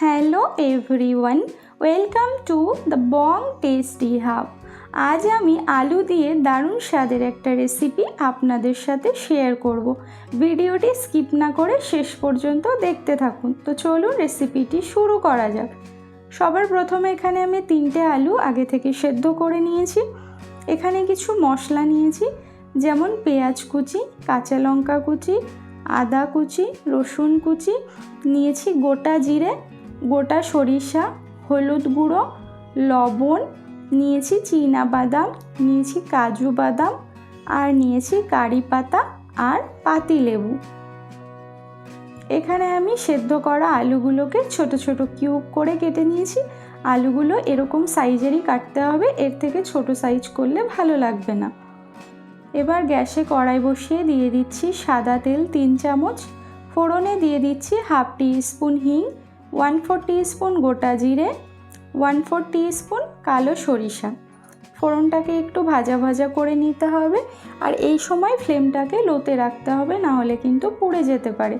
Hello everyone welcome to the Bong tasty hub আজ আমি আলু দিয়ে দারুণ স্বাদের একটা রেসিপি আপনাদের সাথে শেয়ার করব। ভিডিওটি স্কিপ না করে শেষ পর্যন্ত দেখতে থাকুন। তো চলুন রেসিপিটি শুরু করা যাক। সবার প্রথমে এখানে আমি তিনটে আলু আগে থেকে সেদ্ধ করে নিয়েছি। এখানে কিছু মশলা নিয়েছি, যেমন পেঁয়াজ কুচি, কাঁচা লঙ্কা কুচি, আদা কুচি, রসুন কুচি, নিয়েছি গোটা জিরে গোটা সরিষা, হলুদ গুঁড়ো, লবণ, নিয়েছি চীনা বাদাম নিয়েছি কাজু বাদাম আর নিয়েছি কারি পাতা আর পাতি লেবু। এখানে আমি সেদ্ধ করা আলুগুলোকে ছোট ছোট কিউব করে কেটে নিয়েছি। আলুগুলো এরকম সাইজেরই কাটতে হবে, এর থেকে ছোট সাইজ করলে ভালো লাগবে না। এবার গ্যাসে কড়াই বসিয়ে দিয়ে দিচ্ছি সাদা তেল তিন চামচ, ফোড়নে দিয়ে দিচ্ছি হাফ টি স্পুন হিং ওয়ান ফোর স্পুন গোটা জিরে, ওয়ান ফোর স্পুন কালো সরিষা। ফোড়নটাকে একটু ভাজা ভাজা করে নিতে হবে আর এই সময় ফ্লেমটাকে লোতে রাখতে হবে, না হলে কিন্তু পুড়ে যেতে পারে।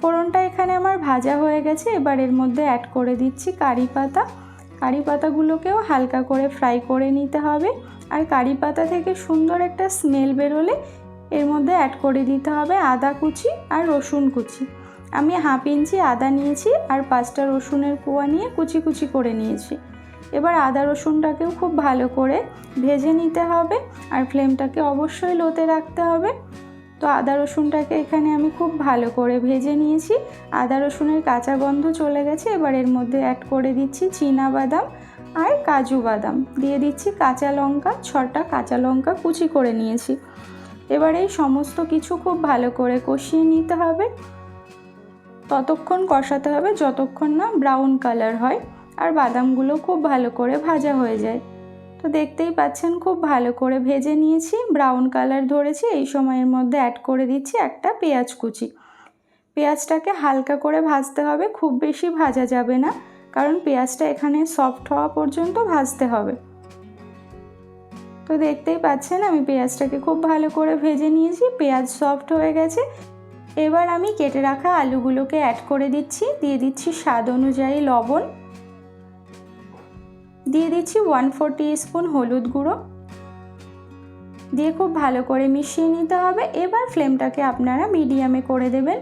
ফোড়নটা এখানে আমার ভাজা হয়ে গেছে, এবার এর মধ্যে অ্যাড করে দিচ্ছি কারি পাতা। কারি পাতাগুলোকেও হালকা করে ফ্রাই করে নিতে হবে আর কারি পাতা থেকে সুন্দর একটা স্মেল বেরোলে এর মধ্যে অ্যাড করে দিতে হবে আদা কুচি আর রসুন কুচি। আমি হাফ ইঞ্চি আদা নিয়েছি আর পাঁচটা রসুনের কোয়া নিয়ে কুচি কুচি করে নিয়েছি। এবার আদা রসুনটাকেও খুব ভালো করে ভেজে নিতে হবে আর ফ্লেমটাকে অবশ্যই লোতে রাখতে হবে। তো আদা রসুনটাকে এখানে আমি খুব ভালো করে ভেজে নিয়েছি। আদা রসুনের কাঁচা গন্ধ চলে গেছে, এবার এর মধ্যে অ্যাড করে দিচ্ছি চীনা বাদাম আর কাজু বাদাম। দিয়ে দিচ্ছি কাঁচা লঙ্কা, ছটা কাঁচা লঙ্কা কুচি করে নিয়েছি। এবার এই সমস্ত কিছু খুব ভালো করে কষিয়ে নিতে হবে। ততক্ষণ কষাতে হবে, যতক্ষণ না ব্রাউন কালার হয়। আর বাদামগুলো খুব ভালো করে ভাজা হয়ে যায়। তো দেখতেই পাচ্ছেন, খুব ভালো করে ভেজে নিয়েছি ব্রাউন কালার ধরেছি। এই সময়ের মধ্যে অ্যাড করে দিচ্ছি একটা পেঁয়াজ কুচি। পেঁয়াজটাকে হালকা করে ভাজতে হবে, খুব বেশি ভাজা যাবে না, কারণ পেঁয়াজটা এখানে সফট হওয়া পর্যন্ত ভাজতে হবে। তো দেখতেই পাচ্ছেন, আমি পেঁয়াজটাকে খুব ভালো করে ভেজে নিয়েছি, পেঁয়াজ সফট হয়ে গেছে। এবার আমি কেটে রাখা আলুগুলোকে অ্যাড করে দিচ্ছি। দিয়ে দিচ্ছি স্বাদ অনুযায়ী লবণ। দিয়ে দিচ্ছি ওয়ান ফোর স্পুন হলুদ গুঁড়ো। দিয়ে খুব ভালো করে মিশিয়ে নিতে হবে। এবার ফ্লেমটাকে আপনারা মিডিয়ামে করে দেবেন।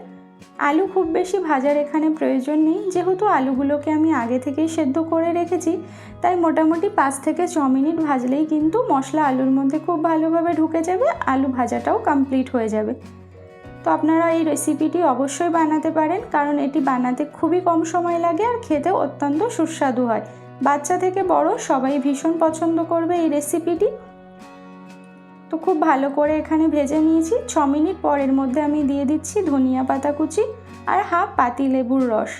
আলু খুব বেশি ভাজার এখানে প্রয়োজন নেই। যেহেতু আলুগুলোকে আমি আগে থেকেই সেদ্ধ করে রেখেছি, তাই মোটামুটি পাঁচ থেকে ছ মিনিট ভাজলেই কিন্তু মশলা আলুর মধ্যে খুব ভালোভাবে ঢুকে যাবে। আলু ভাজাটাও কমপ্লিট হয়ে যাবে। তো আপনারা এই রেসিপিটি অবশ্যই বানাতে পারেন, কারণ এটি বানাতে খুবই কম সময় লাগে আর খেতে অত্যন্ত সুস্বাদু হয়। বাচ্চা থেকে বড় সবাই ভীষণ পছন্দ করবে এই রেসিপিটি তো খুব ভালো করে এখানে ভেজে নিয়েছি। ছ মিনিট পরের মধ্যে আমি দিয়ে দিচ্ছি ধনিয়া পাতা কুচি আর হাফ পাতি লেবুর রস।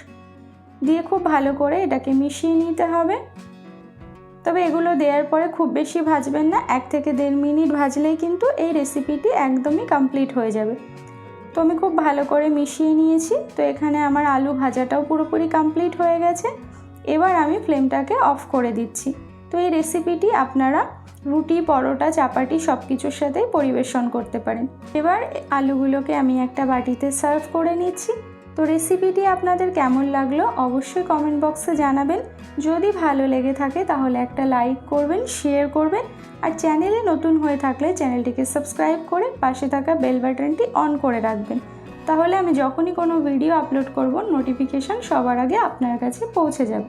দিয়ে খুব ভালো করে এটাকে মিশিয়ে নিতে হবে। তবে এগুলো দেওয়ার পরে খুব বেশি ভাজবেন না, এক থেকে দেড় মিনিট ভাজলেই কিন্তু এই রেসিপিটি একদমই কমপ্লিট হয়ে যাবে। তো আমি খুব ভালো করে মিশিয়ে নিয়েছি। তো এখানে আমার আলু ভাজাটাও পুরোপুরি কমপ্লিট হয়ে গেছে। এবার আমি ফ্লেমটাকে অফ করে দিচ্ছি। তো এই রেসিপিটি আপনারা রুটি, পরোটা, চাপাটি সব কিছুর সাথেই পরিবেশন করতে পারেন। এবার আলুগুলোকে আমি একটা বাটিতে সার্ভ করে নিচ্ছি। তো রেসিপিটি আপনাদের কেমন লাগল অবশ্যই কমেন্ট বক্সে জানাবেন। যদি ভালো লেগে থাকে তাহলে একটা লাইক করবেন শেয়ার করবেন আর চ্যানেলে নতুন হয়ে থাকলে চ্যানেলটিকে সাবস্ক্রাইব করে পাশে থাকা বেল বাটনটি অন করে রাখবেন। তাহলে আমি যখনই কোনো ভিডিও আপলোড করব নোটিফিকেশান সবার আগে আপনার কাছে পৌঁছে যাবে।